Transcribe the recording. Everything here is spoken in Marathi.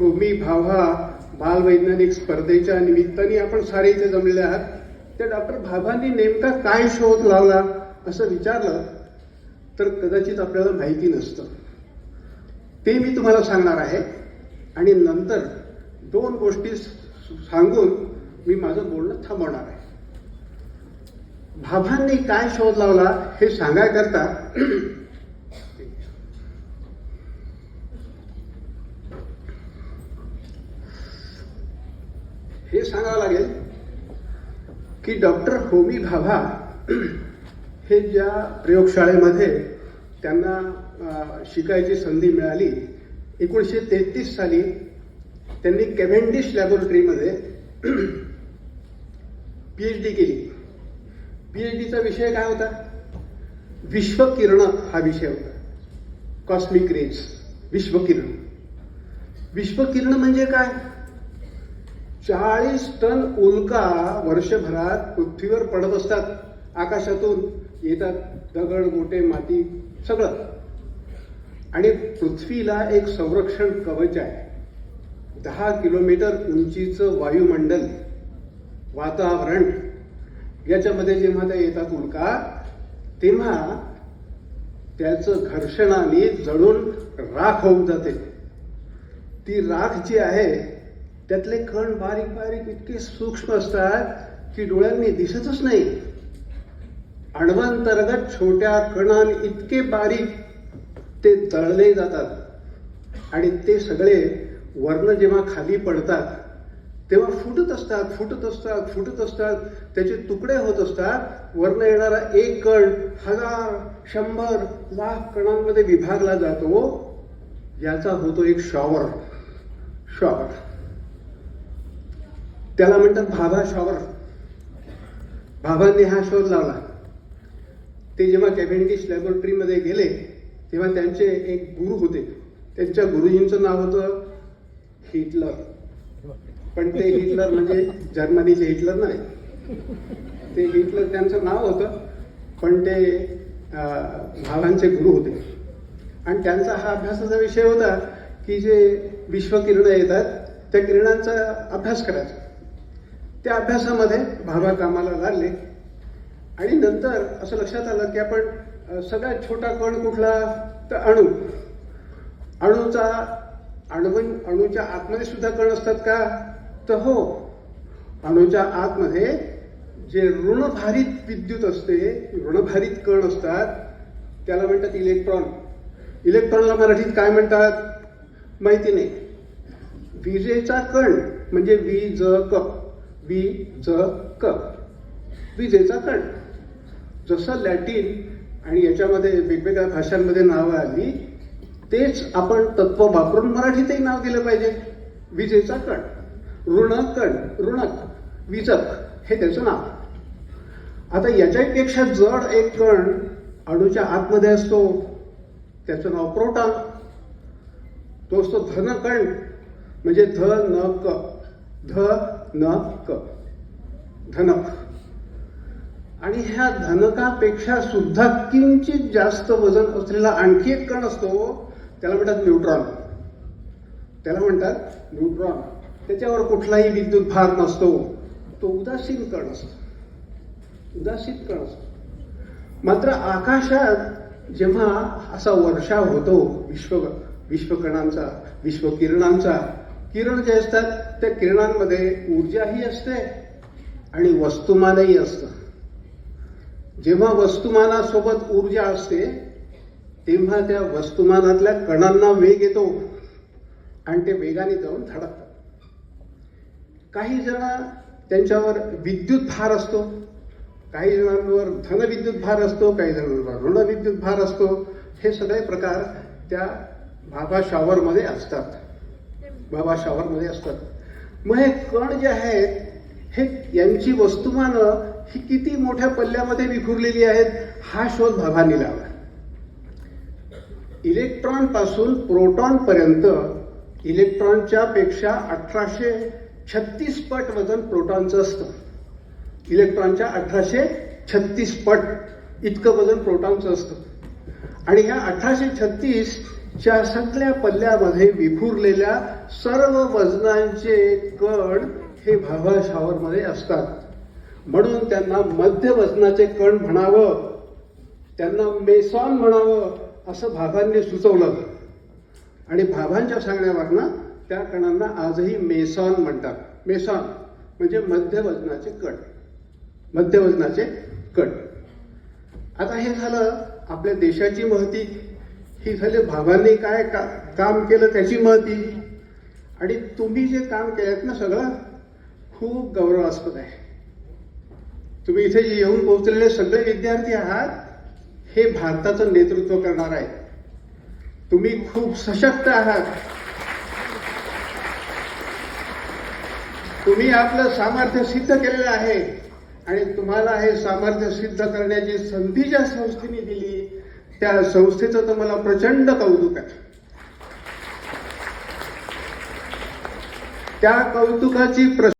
भूमी भाभा बालवैज्ञानिक स्पर्धेच्या निमित्ताने आपण सारे इथे जमलेले आहात. त्या डॉक्टर भाभांनी नेमका काय शोध लावला असं विचारलं तर कदाचित आपल्याला माहिती नसतं. ते मी तुम्हाला सांगणार आहे. आणि नंतर दोन गोष्टी सांगून मी माझं बोलणं थांबवणार आहे. भाभांनी काय शोध लावला हे सांगायकरता हे सांगावं लागेल की डॉक्टर होमी भाभा हे ज्या प्रयोगशाळेमध्ये त्यांना शिकायची संधी मिळाली एकोणीसशे तेहतीस साली त्यांनी केव्हेंडिश लॅबोरेटरीमध्ये पीएच डी केली. पी एच डीचा विषय काय होता? विश्वकिरण हा विषय होता. Cosmic rays विश्वकिरण. विश्वकिरण म्हणजे काय? चाळीस टन उल्का वर्षभरात पृथ्वीवर पडत असतात. आकाशातून येतात दगड मोठे माती सगळं. आणि पृथ्वीला एक संरक्षण कवच आहे. दहा किलोमीटर उंचीचं वायुमंडल वातावरण. याच्यामध्ये जेव्हा त्या येतात उल्का तेव्हा त्याचं घर्षणाने जळून राख होऊन जाते. ती राख जी आहे त्यातले कण बारीक बारीक इतके सूक्ष्म असतात की डोळ्यांनी दिसतच नाही. अण्वांतर्गत छोट्या कणां इतके बारीक ते तळले जातात. आणि ते सगळे वर्ण जेव्हा खाली पडतात तेव्हा फुटत असतात फुटत असतात फुटत असतात. त्याचे तुकडे होत असतात. वर्ण येणारा एक कण हजार शंभर लाख कणांमध्ये विभागला जातो. याचा होतो एक शॉवर. शॉवर. त्याला म्हणतात भाभा शॉवर. भाभांनी हा शोध लावला. ते जेव्हा कॅव्हेंडिश लॅबोरेटरीमध्ये गेले तेव्हा त्यांचे एक गुरु होते. त्यांच्या गुरुजींचं नाव होतं हिटलर. पण ते हिटलर म्हणजे जर्मनीचे हिटलर नाही. ते हिटलर त्यांचं नाव होतं पण ते भावांचे गुरु होते. आणि त्यांचा हा अभ्यासाचा विषय होता की जे विश्वकिरणं येतात त्या किरणांचा अभ्यास करायचा. त्या अभ्यासामध्ये भाभा कामाला लागले. आणि नंतर असं लक्षात आलं की आपण सगळ्यात छोटा कण कुठला? तर अणू. अणूचा अणुवन अणूच्या आतमध्ये सुद्धा कण असतात का? तर हो. अणूच्या आतमध्ये जे ऋणभारित विद्युत असते ऋणभारित कण असतात त्याला म्हणतात इलेक्ट्रॉन. इलेक्ट्रॉनला मराठीत काय म्हणतात? माहिती नाही. विजेचा कण म्हणजे वीज वी ज क विजेचा कण जसं लॅटिन आणि याच्यामध्ये वेगवेगळ्या भाषांमध्ये नावं आली तेच आपण तत्व वापरून मराठीतही नाव दिलं पाहिजे. विजेचा कण ऋण कण ऋणक विजक हे त्याचं नाव. आता याच्यापेक्षा जड एक कण अणूच्या आतमध्ये असतो. त्याचं नाव प्रोटॉन. तो असतो म्हणजे धन कण म्हणजे ध न क ध न क धनक आणि ह्या धनकापेक्षा सुद्धा किंचित जास्त वजन असलेला आणखी एक कण असतो त्याला म्हणतात न्यूट्रॉन. त्याला म्हणतात न्यूट्रॉन. त्याच्यावर कुठलाही विद्युत भार नसतो. तो उदासीन कण असतो. उदासीन कण असतो. मात्र आकाशात जेव्हा असा वर्षाव होतो विश्व विश्वकणांचा विश्वकिरणांचा किरण जे असतात त्या किरणांमध्ये ऊर्जाही असते आणि वस्तुमानही असतं. जेव्हा वस्तुमानासोबत ऊर्जा असते तेव्हा त्या वस्तुमानातल्या कणांना वेग येतो आणि ते वेगाने जाऊन धडकतात. काही जण त्यांच्यावर विद्युत भार असतो काही जणांवर धनविद्युत भार असतो काही जणांवर ऋणविद्युत भार असतो. हे सगळे प्रकार त्या भाभा शॉवरमध्ये असतात. बाबा शॉवरमध्ये असतात. मग हे कण जे आहेत हे यांची वस्तुमानं ही किती मोठ्या पल्ल्यामध्ये विखुरलेली आहेत हा शोध भाभांनी लावला. इलेक्ट्रॉनपासून प्रोटॉन पर्यंत इलेक्ट्रॉनच्या पेक्षा अठराशे छत्तीस पट वजन प्रोटॉनचं असतं. इलेक्ट्रॉनच्या अठराशे छत्तीस पट इतकं वजन प्रोटॉनचं असतं. आणि ह्या अठराशे छत्तीस च्या सगळ्या पल्ल्यामध्ये विखुरलेल्या सर्व वजनांचे कण हे भाभा शावरमध्ये असतात. म्हणून त्यांना मध्य वजनाचे कण म्हणावं त्यांना मेसॉन म्हणावं असं भाभांनी सुचवलं. आणि भाभांच्या सांगण्यावरनं त्या कणांना आजही मेसॉन म्हणतात. मेसॉन म्हणजे मध्य वजनाचे कण. मध्य वजनाचे कण. आता हे झालं आपल्या देशाची महती. की खाली भाभांनी काय का, काम केलं त्याची महती. आणि तुम्ही जे काम केलं ना सगळं खूप गौरवास्पद आहे. तुम्ही इथे जे येऊन पोहोचलेले सगळे विद्यार्थी आहात हे भारताचं नेतृत्व करणार आहे तुम्ही खूप सशक्त आहात. तुम्ही आपलं सामर्थ्य सिद्ध केलेलं आहे. आणि तुम्हाला हे सामर्थ्य सिद्ध करण्याची संधी ज्या संस्थेने दिली त्या संस्थेचं तर मला प्रचंड कौतुक आहे. त्या कौतुकाची प्र